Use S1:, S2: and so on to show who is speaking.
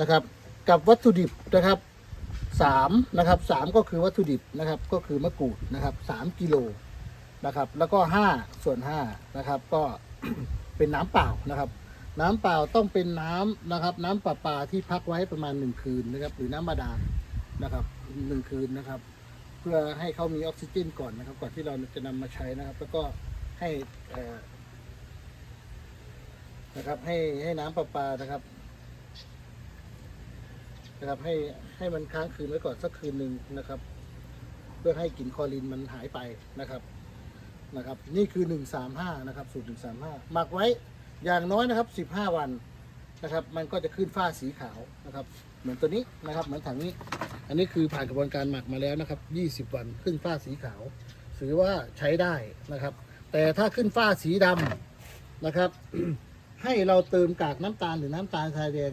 S1: นะครับ กับวัตถุดิบนะครับสามนะครับสามก็คือวัตถุดิบนะครับ ก็คือมะกรูดนะครับสามกิโลนะครับ แล้วก็ห้าส่วนห้านะครับ ก็เป็นน้ำเปล่านะครับ น้ำเปล่าต้องเป็นน้ำนะครับ น้ำประปาที่พักไว้ประมาณหนึ่งคืนนะครับ หรือน้ำบาดาลนะครับหนึ่งคืนนะครับ เพื่อให้เขามีออกซิเจนก่อนนะครับ ก่อนที่เราจะนำมาใช้นะครับ แล้วก็ให้นะครับให้ให้น้ำประปานะครับ นะครับให้ให้มันค้างคืนไว้ก่อนสักคืนหนึ่งนะครับ เพื่อให้กลิ่นคอรีนมันหายไปนะครับนะครับ นี่คือ 135 นะครับ สูตร 135 หมักไว้อย่างน้อยนะครับ 15 วันนะครับ มันก็จะขึ้นฝ้าสีขาวนะครับ เหมือนตัวนี้นะครับ เหมือนถังนี้ อันนี้คือผ่านกระบวนการหมักมาแล้วนะครับ 20 วันขึ้นฝ้าสีขาวถือว่าใช้ได้นะครับ แต่ถ้าขึ้นฝ้าสีดำนะครับ ให้เราเติมกากน้ำตาลหรือน้ำตาลทรายแดง